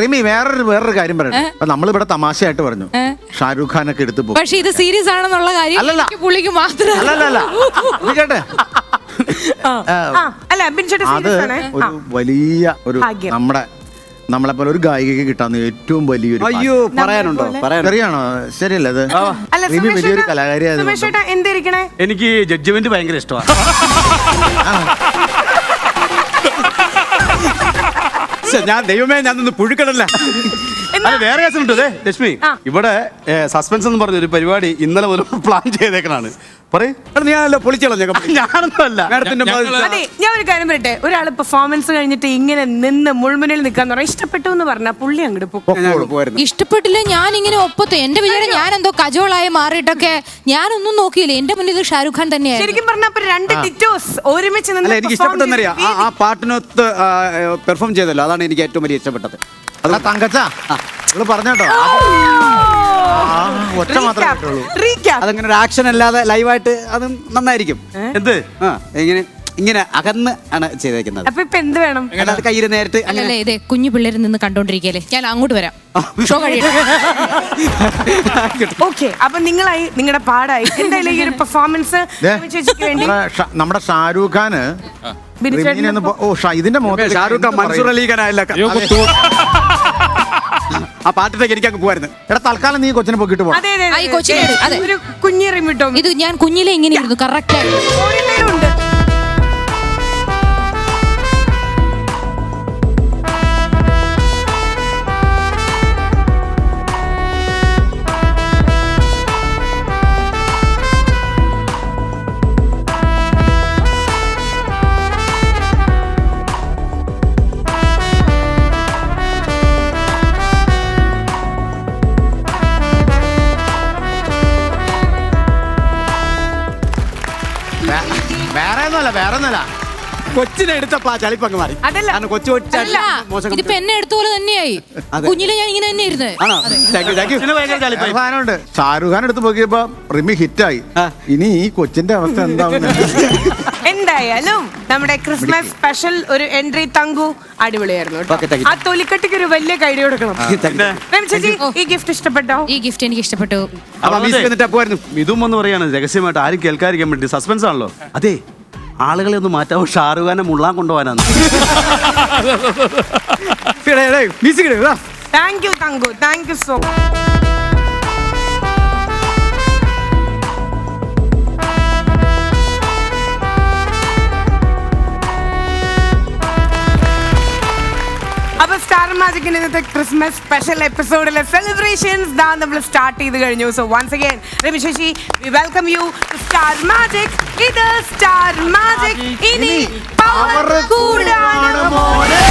റിമി വേറൊരു വേറൊരു കാര്യം പറയട്ടെ. നമ്മൾ ഇവിടെ തമാശയായിട്ട് പറഞ്ഞു. ഷാരൂഖ് ഖാനൊക്കെ എടുത്ത് പോകും പക്ഷെ ഇത് സീരിയസ് ആണെന്നുള്ള കാര്യം പുള്ളിക്ക് മാത്രം അല്ലല്ല ഇത് കേട്ടെ അത് സീരിയസ് ആണ്. ഒരു വലിയ ഒരു നമ്മുടെ നമ്മളെ പോലെ ഒരു ഗായികക്ക് കിട്ടാവുന്ന ഏറ്റവും വലിയൊരു അയ്യോ പറയാനുണ്ടോ? പറയാനുണ്ടോ? ശരിയാണോ? ശരിയല്ലേ അത്? അല്ല റിമി വലിയൊരു കലാകാരിയായത് എനിക്ക് ജഡ്ജ്മെന്റ് ഭയങ്കര ഇഷ്ടമാണ്. ഞാൻ ദൈവമേ ഞാൻ നിന്ന് പുഴുക്കടല്ല അല്ല വേറെ കേസ് ഉണ്ട്? അതെ ലക്ഷ്മി ഇവിടെ സസ്പെൻസ് എന്ന് പറഞ്ഞ ഒരു പരിപാടി ഇന്നലെ മുതൽ പ്ലാൻ ചെയ്തേക്കണാണ്. പറയ്. ഞാനല്ലോ പൊളിച്ചോളാം ഞാനൊന്നും അല്ല മാഡത്തിന്റെ അതെ ഞാൻ ഒരു കാര്യം പറയട്ടെ? ഒരാൾ പെർഫോമൻസ് കഴിഞ്ഞിട്ട് ഇങ്ങനെ നിന്ന് മുൾമുനയിൽ നിൽക്കാന്ന് പറഞ്ഞാൽ ഇഷ്ടപ്പെട്ടു എന്ന് പറഞ്ഞാൽ പുള്ളി അങ്ങോട്ട് പോകും ഇഷ്ടപ്പെട്ടില്ല ഞാൻ ഇങ്ങനെ ഒപ്പത്തു. എന്റെ വിചാരം ഞാൻ എന്തോ കജോളായി മാറിയിട്ടൊക്കെ ഞാനൊന്നും നോക്കിയില്ല. എന്റെ മുന്നിൽ ഇത് ഷാരൂഖ് ഖാൻ തന്നെയായിരുന്നു. ശരിക്കും പറഞ്ഞ അപ്പൊ രണ്ട് ടിറ്റോസ് ഒരുമിച്ച് നിന്ന് എനിക്ക് perform ഇഷ്ടപ്പെട്ടെന്നറിയാം ആ ആ പാട്ടിനൊത്ത് പെർഫോം ചെയ്തല്ലോ. അതാണ് എനിക്ക് ഏറ്റവും വലിയ ഇഷ്ടപ്പെട്ടത്. അതാ തങ്കച്ച. നിങ്ങൾ പറഞ്ഞോട്ടോ ഒറ്റ മാത്രമേ Recap. കേട്ടുള്ളൂ Recap. അതങ്ങനെ ഒരു ആക്ഷൻ അല്ലാതെ ലൈവായിട്ട് അത് നന്നായിരിക്കും. എന്ത്? ആ ഇങ്ങനെ ഇങ്ങനെ അകന്ന് ആണ് ചെയ്തേക്കുന്നത്. അപ്പൊ ഇപ്പൊ എന്ത് വേണം? കയ്യിൽ നേരിട്ട് അങ്ങനെ അല്ലല്ലേ ഇതേ കുഞ്ഞു പിള്ളേരിൽ നിന്ന് കണ്ടോണ്ടിരിക്കല്ലേ? ഞാൻ അങ്ങോട്ട് വരാം. ഷോ കഴിയട്ടെ. ഓക്കെ അപ്പൊ നിങ്ങളായി നിങ്ങളുടെ പാടായി. എന്തായാലും ഈ ഒരു പെർഫോമൻസ് ദേ, ചേച്ചിക്ക് വേണ്ടി നമ്മുടെ ഷ- നമ്മുടെ ഷാരൂഖ് ഖാന് ഒന്ന് പോ- ഓ ഷാ ഇതിന്റെ മുഖത്ത് ഷാരൂഖ് ഖാൻ മൻസൂർ? അലി ആ പാട്ടിലേക്ക് എനിക്ക് അങ്ങ് പോവായിരുന്നു. എടാ തൽക്കാലം നീ കൊച്ചിനെ പൊക്കിട്ട് പോകും അതെ അതെ, ആ, ഈ കൊച്ചിനെ അതെ എടു, അതെ. ഒരു കുഞ്ഞി റിമിട്ടോ ഇത് ഞാൻ കുഞ്ഞിലെ ഇങ്ങനെ ഇരുന്നു കറക്റ്റ് ആയിട്ട്. വേറെ ഒന്നുമല്ല വേറെ ഒന്നുമല്ല. കൊച്ചിനെ എടുത്തപ്പോ ആ ചളിപ്പ് മാറി. അതല്ല. കാരണം കൊച്ചു കൊച്ചു അല്ല മോശം ഇതിപ്പോ എന്നെ എടുത്ത പോലെ തന്നെയായി. അതെ. കുഞ്ഞിലെ ഞാൻ ഇങ്ങനെ തന്നെ ഇരുന്ന്. ആണോ? താങ്ക് യു താങ്ക് യു ഭയങ്കര ചളിപ്പായി. സാധനമുണ്ട്. ഷാരൂഖ് ഖാൻ എടുത്ത് നോക്കിയപ്പോ റിമി ഹിറ്റായി. ആ. ഇനി ഈ കൊച്ചിന്റെ അവസ്ഥ എന്താവുന്ന? എന്തായാലും നമ്മുടെ ക്രിസ്മസ് സ്പെഷ്യൽ ഒരു എൻട്രി തങ്കു അടിപൊളിയായിരുന്നു Okay, thank you. ആ തൊലിക്കട്ടിക്ക് ഒരു വലിയ കൈഡി കൊടുക്കണം. ചേച്ചി ഈ ഗിഫ്റ്റ് ഇഷ്ടപ്പെട്ടോ? ഈ ഗിഫ്റ്റ് എനിക്ക് ഇഷ്ടപ്പെട്ടു അപ്പൊ വന്നിട്ട് ഇതും എന്ന് പറയാണ് രഹസ്യമായിട്ട് ആരും കേൾക്കാതിരിക്കാൻ വേണ്ടി സസ്പെൻസ് ആണല്ലോ. അതെ. ആളുകളെ ഒന്ന് മാറ്റാവോ ഷാറുഖ് ഖാനെ മുള്ളാൻ കൊണ്ടുപോകാനാണ് thank you thank you thank you so അപ്പൊ സ്റ്റാർ മാജിക്കിന്റെ ഇന്നത്തെ ക്രിസ്മസ് സ്പെഷ്യൽ എപ്പിസോഡിലെ സെലിബ്രേഷൻസ് ദാ നമ്മൾ സ്റ്റാർട്ട് ചെയ്ത് കഴിഞ്ഞു. So once again Ravi Sashi we welcome you star magic ഇത് സ്റ്റാർ മാജിക് ഇനി പവർ കൂടാണ് മോനെ?